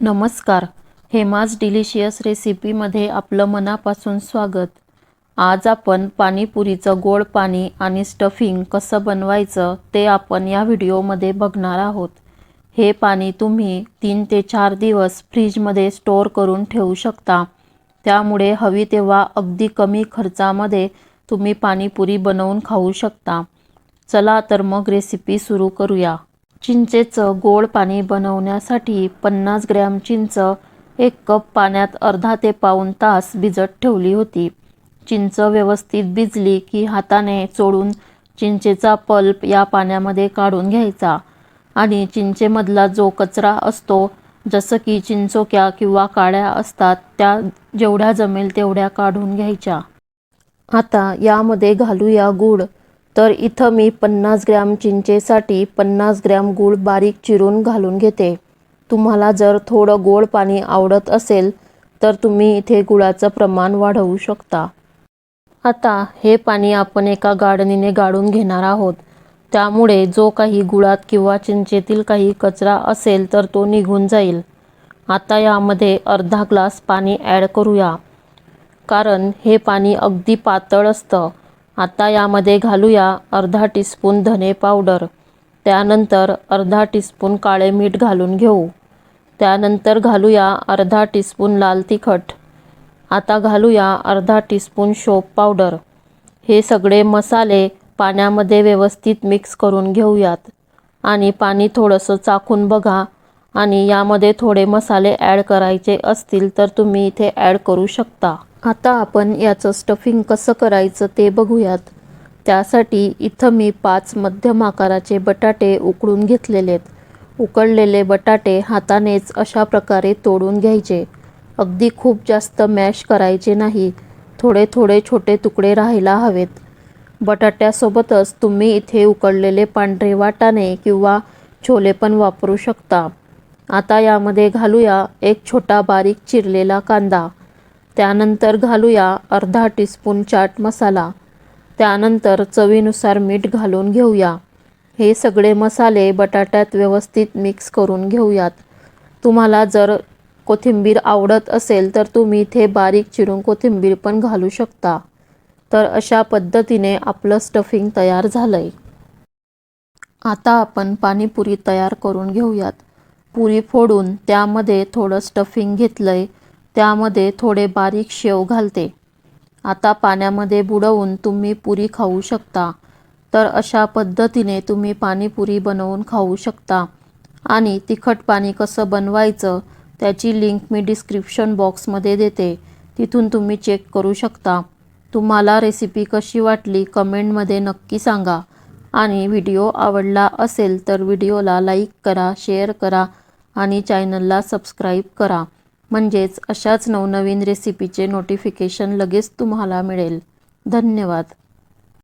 नमस्कार. हेमाज डिलिशियस रेसिपीमध्ये आपलं मनापासून स्वागत. आज आपण पाणीपुरीचं गोड पाणी आणि स्टफिंग कसं बनवायचं ते आपण या व्हिडिओमध्ये बघणार आहोत. हे पाणी तुम्ही तीन ते चार दिवस फ्रीजमध्ये स्टोअर करून ठेवू शकता. त्यामुळे हवी तेव्हा अगदी कमी खर्चामध्ये तुम्ही पाणीपुरी बनवून खाऊ शकता. चला तर मग रेसिपी सुरू करूया. चिंचेचं गोड पाणी बनवण्यासाठी पन्नास ग्रॅम चिंच एक कप पाण्यात अर्धा ते पाऊण तास भिजत ठेवली होती. चिंच व्यवस्थित भिजली की हाताने चोळून चिंचेचा पल्प या पाण्यामध्ये काढून घ्यायचा. आणि चिंचेमधला जो कचरा असतो जसं की चिंचोक्या किंवा काड्या असतात त्या जेवढ्या जमेल तेवढ्या काढून घ्यायच्या. आता यामध्ये घालूया गूळ. तर इथं मी पन्नास ग्रॅम चिंचेसाठी पन्नास ग्रॅम गूळ बारीक चिरून घालून घेते. तुम्हाला जर थोडं गोड पाणी आवडत असेल तर तुम्ही इथे गुळाचं प्रमाण वाढवू शकता. आता हे पाणी आपण एका गाडणीने गाळून घेणार आहोत. त्यामुळे जो काही गुळात किंवा चिंचेतील काही कचरा असेल तर तो निघून जाईल. आता यामध्ये अर्धा ग्लास पाणी ॲड करूया. कारण हे पाणी अगदी पातळ असतं. आता यामध्ये घालूया अर्धा टीस्पून धने पावडर. त्यानंतर अर्धा टीस्पून काळे मीठ घालून घेऊ. त्यानंतर घालूया अर्धा टीस्पून लाल तिखट. आता घालूया अर्धा टीस्पून शोप पावडर. हे सगळे मसाले पाण्यामध्ये व्यवस्थित मिक्स करून घेऊयात. आणि पाणी थोडंसं चाखून बघा. आणि यामध्ये थोडे मसाले ॲड करायचे असतील तर तुम्ही इथे ॲड करू शकता. आता आपण याचं स्टफिंग कसं करायचं ते बघूयात. त्यासाठी इथं मी पाच मध्यम आकाराचे बटाटे उकळून घेतलेले आहेत. उकळलेले बटाटे हातानेच अशा प्रकारे तोडून घ्यायचे. अगदी खूप जास्त मॅश करायचे नाही. थोडे थोडे छोटे तुकडे राहायला हवेत. बटाट्यासोबतच तुम्ही इथे उकळलेले पांढरे वाटाणे किंवा छोले पण वापरू शकता. आता यामध्ये घालूया एक छोटा बारीक चिरलेला कांदा. त्यानंतर घालूया अर्धा टीस्पून चाट मसाला. त्यानंतर चवीनुसार मीठ घालून घेऊया. हे सगळे मसाले बटाट्यात व्यवस्थित मिक्स करून घेऊयात. तुम्हाला जर कोथिंबीर आवडत असेल तर तुम्ही इथे बारीक चिरून कोथिंबीर पण घालू शकता. तर अशा पद्धतीने आपलं स्टफिंग तयार झालं आहे आता आपण पाणीपुरी तयार करून घेऊयात. पुरी फोडून त्यामध्ये थोडं स्टफिंग घेतलं आहे त्यामध्ये थोडे बारीक शेव घालते. आता पाण्यामध्ये बुडवून तुम्ही पुरी खाऊ शकता. तर अशा पद्धतीने तुम्ही पाणीपुरी बनवून खाऊ शकता. आणि तिखट पाणी कसं बनवायचं त्याची लिंक मी डिस्क्रिप्शन बॉक्समध्ये देते. तिथून तुम्ही चेक करू शकता. तुम्हाला रेसिपी कशी वाटली कमेंटमध्ये नक्की सांगा. आणि व्हिडिओ आवडला असेल तर व्हिडिओला लाईक करा शेअर करा. आणि चॅनलला सबस्क्राईब करा. म्हणजेच अशाच नवनवीन रेसिपीचे नोटिफिकेशन लगेच तुम्हाला मिळेल. धन्यवाद.